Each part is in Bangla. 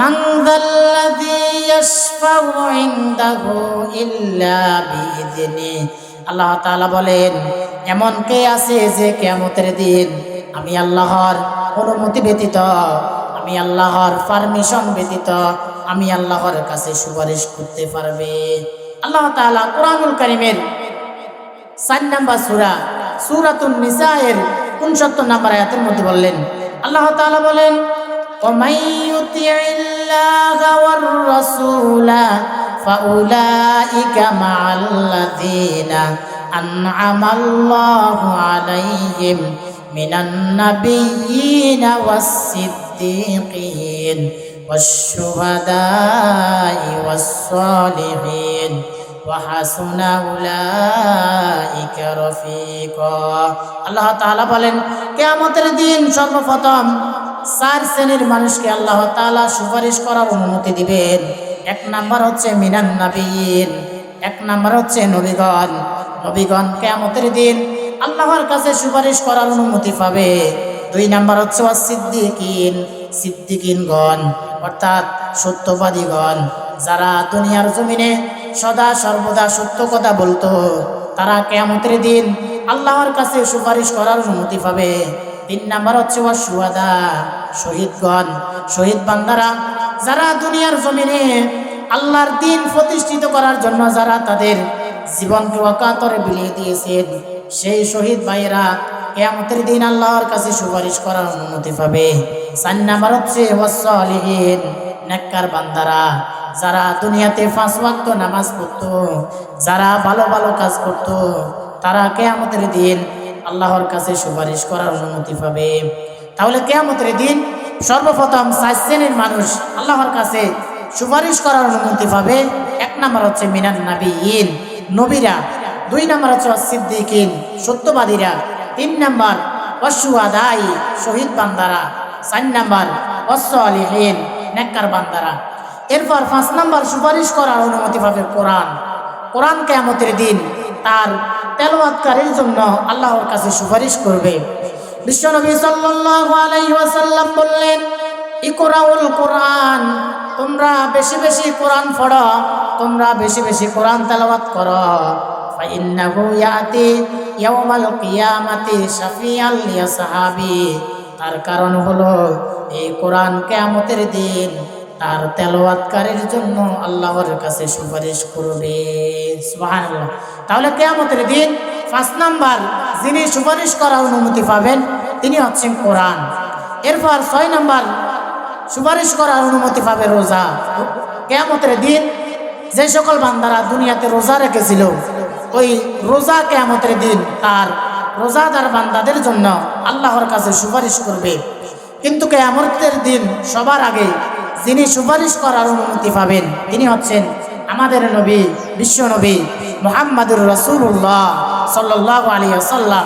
من ذا الذي يشفع عنده إلا بإذنه আল্লাহ তাআলা বলেন এমন কে আছে যে কিয়ামতের দিন আমি আল্লাহর অনুমতি ব্যতীত আমি আল্লাহর পারমিশন ব্যতীত আমি আল্লাহর কাছে সুপারিশ করতে পারবে আল্লাহ তাআলা কোরআনুল কারীমের চার নাম্বার সুরা সুরাতুন নিসায়ের উনসত্তর নাম্বার আয়াতের মধ্যে বললেন আল্লাহ তাআলা বলেন ومن يطع الله والرسول فأولئك مع الذين أنعم الله عليهم من النبيين والصديقين والشهداء والصالحين وحسن أولئك رفيقا আল্লাহ তাআলা বলেন কিয়ামতের দিন সর্বপ্রথম চার শ্রেণির মানুষকে আল্লাহ তালা সুপারিশ করার অনুমতি দিবেন। এক নাম্বার হচ্ছে মিনান নাবিয়িন। এক নাম্বার হচ্ছে নবীগণ। নবীগণ কিয়ামতের দিন আল্লাহর কাছে সুপারিশ করার অনুমতি পাবে। দুই নাম্বার হচ্ছে সিদ্দিকিন সিদ্দিকিনগণ, অর্থাৎ সত্যবাদীগণ, যারা দুনিয়ার জমিনে সদা সর্বদা সত্য কথা বলতো, তারা কেয়ামতের দিন আল্লাহর কাছে সুপারিশ করার অনুমতি পাবে। তিন নাম্বার হচ্ছে ওয়া সুয়াদা শহীদগণ, শহীদ বান্দারা, যারা দুনিয়ার জমিনে আল্লাহর দিন প্রতিষ্ঠিত করার জন্য যারা তাদের জীবনকে অকাতরে বিলিয়ে দিয়েছেন, সেই শহীদ ভাইয়েরা কেয়ামতের দিন আল্লাহর কাছে সুপারিশ করার অনুমতি পাবে। চার নাম্বার হচ্ছে ওয়াসলিহীন নেককার বান্দারা, যারা দুনিয়াতে পাঁচ ওয়াক্ত নামাজ পড়তো, যারা ভালো ভালো কাজ করত, তারা কেয়ামতের দিন আল্লাহর কাছে সুপারিশ করার অনুমতি পাবে। তাহলে কেয়ামতের দিন সর্বপ্রথম চার শ্রেণির মানুষ আল্লাহর কাছে সুপারিশ করার অনুমতি পাবে। এক নাম্বার হচ্ছে মিনান নাবিয়িন, নবীরা। দুই নাম্বার হচ্ছে সিদ্দিকিন সত্যবাদীরা। তিন নাম্বার অসুয়াদাই শহীদ বান্দারা। চার নাম্বার অসলিহীন, নেককার বান্দারা। এরপর পাঁচ নাম্বার সুপারিশ করার অনুমতি পাবে কোরআন। কোরআন কেয়ামতের দিন তার তেলাওয়াতকারীর জন্য আল্লাহর কাছে সুপারিশ করবে। বিশ্বনবী সাল্লাল্লাহু আলাইহি ওয়াসাল্লাম বললেন, ইকরাউল কোরআন, তোমরা বেশি বেশি কোরআন পড়ো, তোমরা বেশি বেশি কোরআন তেলাওয়াত করো। ফাইন্নাহু ইয়াতি ইয়াউমাল কিয়ামাতি শাফিয়াল লিয়াসহাবি। তার কারণ হলো, এই কোরআন কিয়ামতের দিন তার তেলাওয়াতকারীর জন্য আল্লাহর কাছে সুপারিশ করবে। তাহলে কিয়ামতের দিন পাঁচ নাম্বার যিনি সুপারিশ করার অনুমতি পাবেন, তিনি হচ্ছেন কোরআন। এরপর ছয় নাম্বার সুপারিশ করার অনুমতি পাবে রোজা। কেয়ামতের দিন যে সকল বান্দারা দুনিয়াতে রোজা রেখেছিল, ওই রোজা কেয়ামতের দিন তার রোজাদার বান্দাদের জন্য আল্লাহর কাছে সুপারিশ করবে। কিন্তু কেয়ামতের দিন সবার আগে যিনি সুপারিশ করার অনুমতি পাবেন, তিনি হচ্ছেন আমাদের নবী, বিশ্ব নবী মোহাম্মদুর রসুল্লাহ সাল্লাহ আলী আসাল্লাম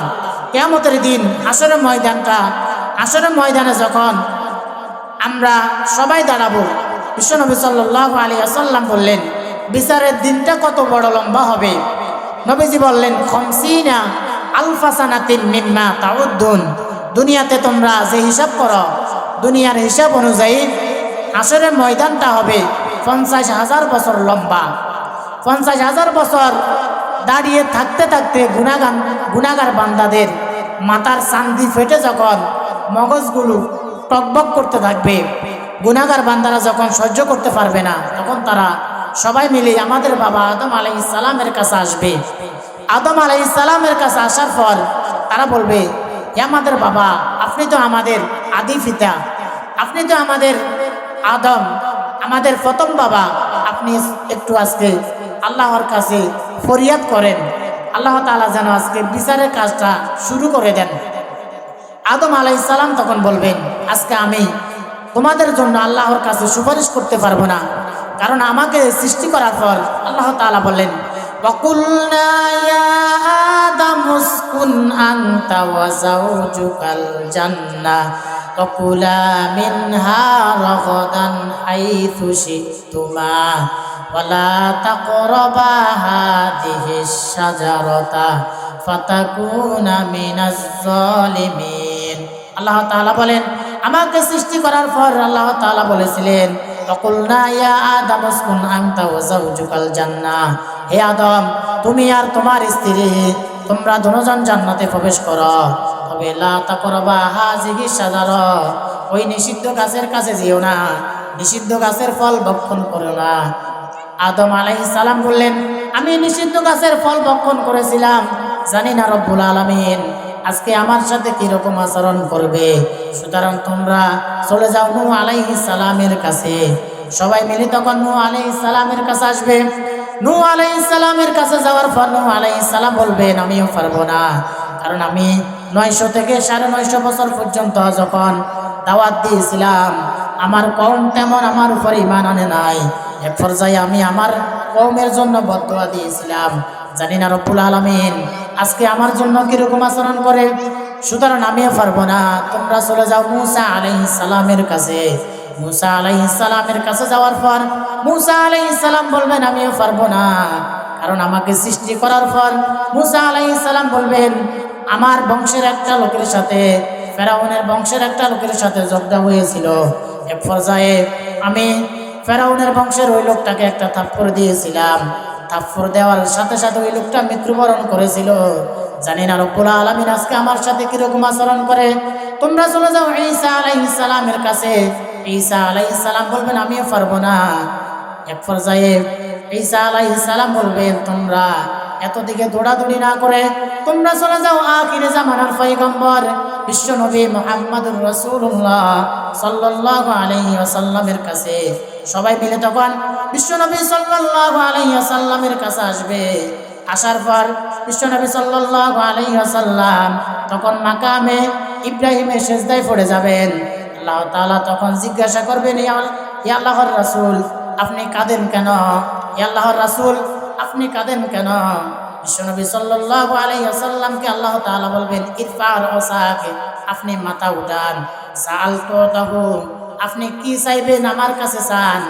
কেয়ামতের দিন আসরের ময়দানটা আসরের ময়দানে যখন আমরা সবাই দাঁড়াবো বিশ্বনবী সাল্লাহ আলী আসাল্লাম বললেন, বিচারের দিনটা কত বড় লম্বা হবে? নবীজি বললেন, খমসিনা আলফাসানাতিন মিম্মা তাউদ্দুন। দুনিয়াতে তোমরা যে হিসাব করো, দুনিয়ার হিসাব অনুযায়ী আসরের ময়দানটা হবে পঞ্চাশ হাজার বছর লম্বা। পঞ্চাশ হাজার বছর দাঁড়িয়ে থাকতে থাকতে গুণাগান গুণাগার বান্দাদের মাথার চান্দি ফেটে যখন মগজগুলো টকবক করতে থাকবে, গুণাগার বান্দারা যখন সহ্য করতে পারবে না, তখন তারা সবাই মিলে আমাদের বাবা আদম আলাই ইসালামের কাছে আসবে। আদম আলাই ইসালামের কাছে আসার পর তারা বলবে "হে আমাদের বাবা, আপনি তো আমাদের আদি পিতা। আপনি তো আমাদের আদম আমাদের প্রথম বাবা আপনি একটু আজকে আল্লাহর কাছে ফরিয়াদ করেন আল্লাহ তাআলা যেন আজকে বিচারের কাজটা শুরু করে দেন আদম আলাই সালাম তখন বলবেন আজকে আমি তোমাদের জন্য আল্লাহর কাছে সুপারিশ করতে পারবো না কারণ আমাকে সৃষ্টি করার পর আল্লাহ তাআলা বললেন وَقُلْنَا يَا آدَمُ اسْكُنْ أَنْتَ وَزَوْجُكَ الْجَنَّةَ وَكُلَا مِنْهَا رَغَدًا حَيْثُ شِئْتُمَا وَلَا تَقْرَبَا هَذِهِ الشَّجَرَةَ فَتَكُونَ مِنَ الظَّالِمِينَ আল্লাহ তাআলা বলেন আমাকে সৃষ্টি করার পর আল্লাহ তাআলা বলেছিলেন ও فقلنا يا آدم اسكن أنت وزوجك الجنة হে আদম তুমি আর তোমার স্ত্রী তোমরা দুজন জান্নাতে প্রবেশ করো তবে ওই নিষিদ্ধ গাছের কাছে যেও না। নিষিদ্ধ গাছের ফল ভক্ষণ করো না। আদম আলাইহিস সালাম বললেন, আমি নিষিদ্ধ গাছের ফল ভক্ষণ করেছিলাম। জানি না রব্বুল আলামিন, আজকে আমার সাথে কীরকম আচরণ করবে? সুতরাং তোমরা চলে যাও নু আলাইহিস সালামের কাছে। সবাই মিলে তখন নু আলাইহিস সালামের কাছে আসবে। নু আলাইহিস সালামের কাছে যাওয়ার পর নু আলাইহিস সালাম বলবেন, আমিও পারব না। কারণ আমি নয়শো থেকে সাড়ে নয়শো বছর পর্যন্ত যখন দাওয়াত দিয়েছিলাম, আমার কম তেমন আমার উপর ইমান আনে নাই। এক পর্যায়ে আমি আমার কৌমের জন্য বদুয়া দিয়েছিলাম। জানি না রব্বুল আলমিন, আজকে আমার জন্য কীরকম আচরণ করে? সুতরাং আমিও পারব না। তোমরা চলে যাও মুসা আলাইহিস সালামের কাছে। মুসা আলাইহিস সালামের কাছে যাওয়ার পর মুসা আলাইহিস সালাম বলবেন, আমিও পারব না। কারণ আমাকে সৃষ্টি করার পর মুসা আলাইহিস সালাম বলবেন আমার বংশের একটা লোকের সাথে, ফেরাউনের বংশের একটা লোকের সাথে যোগদা হয়েছিল। এক পর্যায়ে আমি ফেরাউনের বংশের ওই লোকটাকে একটা থাপ্পড় দিয়েছিলাম। থাপ্পড় দেওয়ার সাথে সাথে ওই লোকটা মৃত্যুবরণ করেছিল। জানি না রব্বুল আলমিন আজকে আমার সাথে কীরকম আচরণ করে। তোমরা চলে যাও ঈসা আলাইহিস সালামের কাছে। ঈসা আলাইহিস সালাম বলবেন, আমিও পারব না। এক পর্যায়ে ঈসা আলাইহিস সালাম বলবেন, তোমরা এত দিকে দৌড়াদৌড়ি না করে তোমরা চলে যাও আখিরে জামানার পয়গম্বর বিশ্ব নবী মুহাম্মদুর রাসূলুল্লাহ সাল্লাল্লাহু আলাইহি ওয়াসাল্লামের কাছে। সবাই মিলে তখন বিশ্ব নবী সাল্লাল্লাহু আলাইহি ওয়াসাল্লামের কাছে আসবে। আসার পর বিশ্ব নবী সাল্লাল্লাহু আলাইহি ওয়াসাল্লাম তখন মাকামে ইব্রাহিমের সেজদায় পড়ে যাবেন। আল্লাহ তাআলা তখন জিজ্ঞাসা করবেন আল্লাহর রাসূল, আপনি কাঁদেন কেন? আল্লাহর রাসূল আপনি কাঁদেন কেন? বিশ্বনবী সাল্লাল্লাহু আলাইহি ওয়াসাল্লামকে আল্লাহ তাআলা বলবেন ইরফার ওসাকে আপনি মাথা উঠান সাল তো আপনি কি চাইবেন আমার কাছে চান?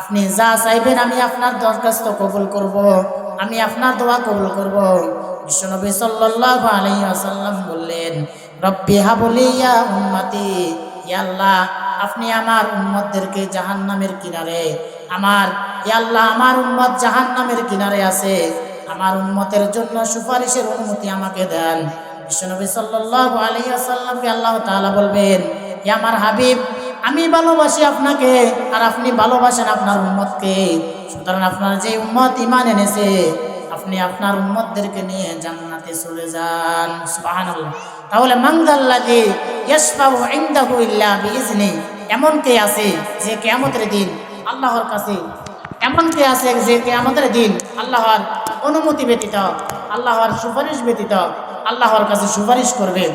আপনি যা চাইবেন আমি আপনার দরখাস্ত কবুল করব, আমি আপনার দোয়া কবুল করব। বিশ্বনবী সাল্লাল্লাহু আলাইহি ওয়াসাল্লাম বললেন, রব্বি হাবলি ইয়া উম্মতি, ইয়া আল্লাহ আপনি আমার উম্মতদেরকে জাহান্নামের কিনারে, আমার আল্লাহ আমার উম্মত জাহান্নামের কিনারে আছে। আমার উম্মতের জন্য সুপারিশের অনুমতি আমাকে দেন। বিশ্বনবী সাল্লাল্লাহু আলাইহি ওয়াসাল্লামকে আল্লাহ তাআলা বলবেন আমার হাবিব, আমি ভালোবাসি আপনাকে আর আপনি ভালোবাসেন আপনার উম্মতকে। সুতরাং আপনার যে উম্মত ইমান এনেছে, আপনি আপনার উম্মতদেরকে নিয়ে জান্নাতে চলে যান। সুবহানাল্লাহ। তাহলে মাংদাল্লাযী এমন কে আছে যে কেয়ামতের দিন আল্লাহর কাছে, এমন কে আছে যে কেমতের দিন আল্লাহর অনুমতি ব্যতীত, আল্লাহর সুপারিশ ব্যতীত আল্লাহর কাছে সুপারিশ করবে।